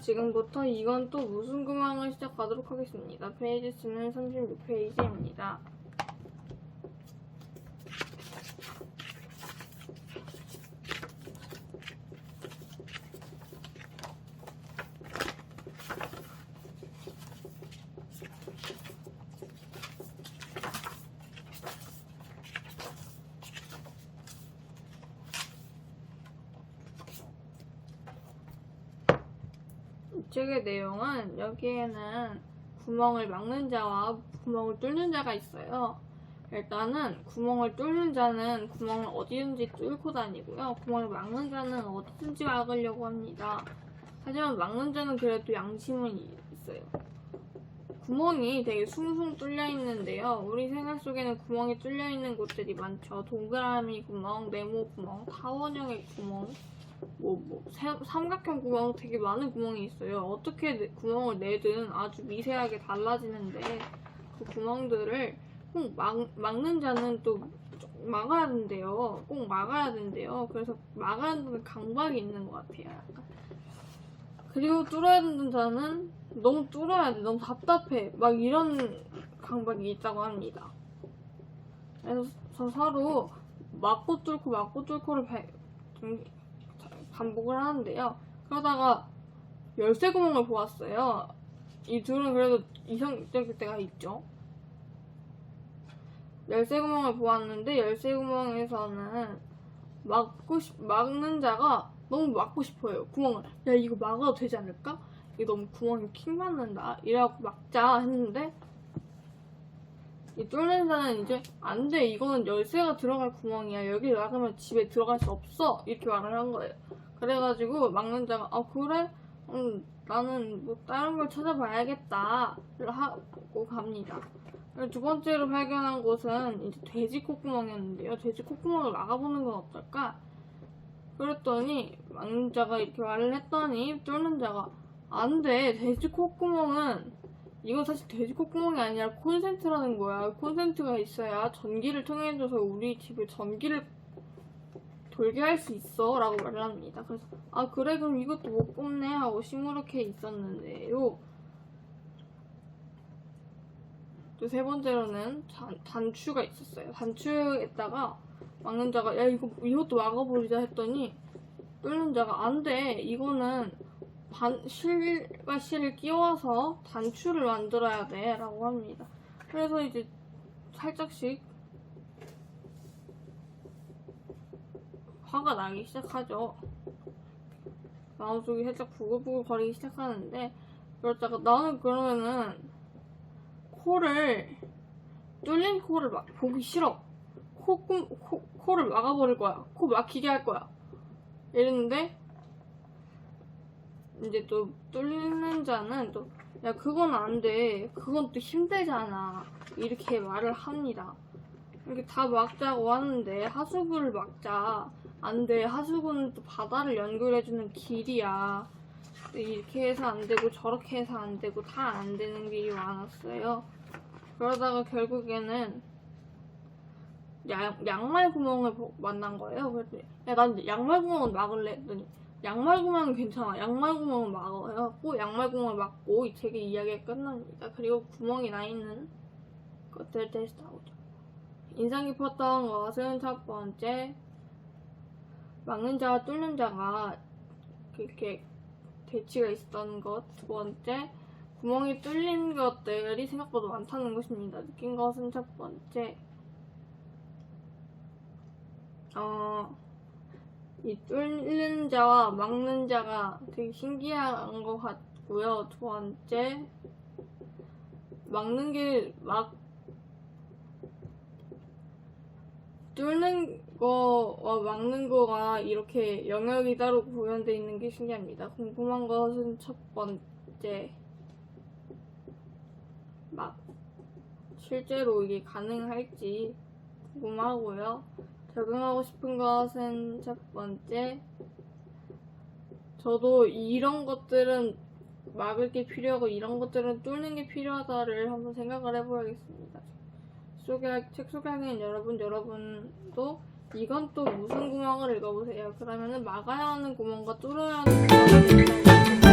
지금부터 이건 또 무슨 구멍을 시작하도록 하겠습니다. 페이지 수는 36페이지입니다. 이 책의 내용은 여기에는 구멍을 막는 자와 구멍을 뚫는 자가 있어요. 일단은 구멍을 뚫는 자는 구멍을 어디든지 뚫고 다니고요. 구멍을 막는 자는 어디든지 막으려고 합니다. 하지만 막는 자는 그래도 양심은 있어요. 구멍이 되게 숭숭 뚫려 있는데요. 우리 생활 속에는 구멍이 뚫려 있는 곳들이 많죠. 동그라미 구멍, 네모 구멍, 타원형의 구멍, 뭐, 뭐, 세- 삼각형 구멍 되게 많은 구멍이 있어요. 어떻게 내- 구멍을 내든 아주 미세하게 달라지는데 그 구멍들을 꼭 막, 막는 자는 또 막아야 된대요. 꼭 막아야 된대요. 그래서 막아야 되는 강박이 있는 것 같아요. 그리고 뚫어야 되는 자는 너무 뚫어야 돼. 너무 답답해. 막 이런 강박이 있다고 합니다. 그래서 서로 막고 뚫고 막고 뚫고를 배- 좀 반복을 하는데요. 그러다가 열쇠 구멍을 보았어요. 이 둘은 그래도 이성적일 때가 있죠. 열쇠 구멍을 보았는데 열쇠 구멍에서는 막고 싶, 막는 자가 너무 막고 싶어요. 구멍을. 야 이거 막아도 되지 않을까? 이거 너무 구멍이 킹 받는다. 이래갖고 막자 했는데 이 자는 이제 안 돼. 이거는 열쇠가 들어갈 구멍이야. 여기 막으면 집에 들어갈 수 없어. 이렇게 말을 한 거예요. 그래가지고 막는 자가 아 그래? 음, 나는 뭐 다른 걸 찾아봐야겠다. 하고 갑니다. 두 번째로 발견한 곳은 이제 돼지 콧구멍이었는데요. 돼지 콧구멍을 막아보는 건 어떨까? 그랬더니 막는 자가 이렇게 말을 했더니 뚫는 자가 안 돼. 돼지 콧구멍은 이건 사실 돼지 콧구멍이 아니라 콘센트라는 거야. 콘센트가 있어야 전기를 통해줘서 우리 집에 전기를 돌게 할 수 있어 라고 말을 합니다. 그래서 아 그래 그럼 이것도 못 뽑네 하고 시무룩해 있었는데요. 또 세 번째로는 단, 단추가 있었어요. 단추에다가 막는 자가 야 이거 이것도 막아버리자 했더니 뚫는 자가 안 돼. 이거는 반, 실과 실을 끼워서 단추를 만들어야 돼 라고 합니다. 그래서 이제 살짝씩 화가 나기 시작하죠. 마음속이 살짝 부글부글 거리기 시작하는데 그러다가 나는 그러면은 코를 뚫린 코를 막 보기 싫어. 코, 꾸- 코, 코를 막아버릴 거야. 코 막히게 할 거야. 이랬는데 이제 또 뚫리는 자는 또 야 그건 안 돼. 그건 또 힘들잖아. 이렇게 말을 합니다. 이렇게 다 막자고 하는데 하수구를 막자. 안 돼. 하수구는 또 바다를 연결해주는 길이야. 이렇게 해서 안 되고 저렇게 해서 안 되고 다 안 되는 길이 많았어요. 그러다가 결국에는 양, 양말 구멍을 보- 만난 거예요. 그래서 야, 난 양말 구멍은 막을래 했더니 양말 구멍은 괜찮아. 양말 구멍은 막아요. 꼭 양말 구멍을 막고 이 책의 이야기가 끝납니다. 그리고 구멍이 나 있는 것들 다시 나오죠. 인상 깊었던 것은 첫 번째 막는 자와 뚫는 자가 그렇게 대치가 있었던 것. 두 번째 구멍이 뚫린 것들이 생각보다 많다는 것입니다. 느낀 것은 첫 번째 어, 이 뚫는 자와 막는 자가 되게 신기한 것 같고요. 두 번째, 막는 게 막, 뚫는 거와 막는 거가 이렇게 영역이 따로 구현되어 있는 게 신기합니다. 궁금한 것은 첫 번째, 막, 실제로 이게 가능할지 궁금하고요. 적용하고 싶은 것은 첫 번째, 저도 이런 것들은 막을 게 필요하고 이런 것들은 뚫는 게 필요하다를 한번 생각을 해보야겠습니다. 소개, 책 소개하기엔 여러분, 여러분도 이건 또 무슨 구멍을 읽어보세요. 그러면은 막아야 하는 구멍과 뚫어야 하는 구멍을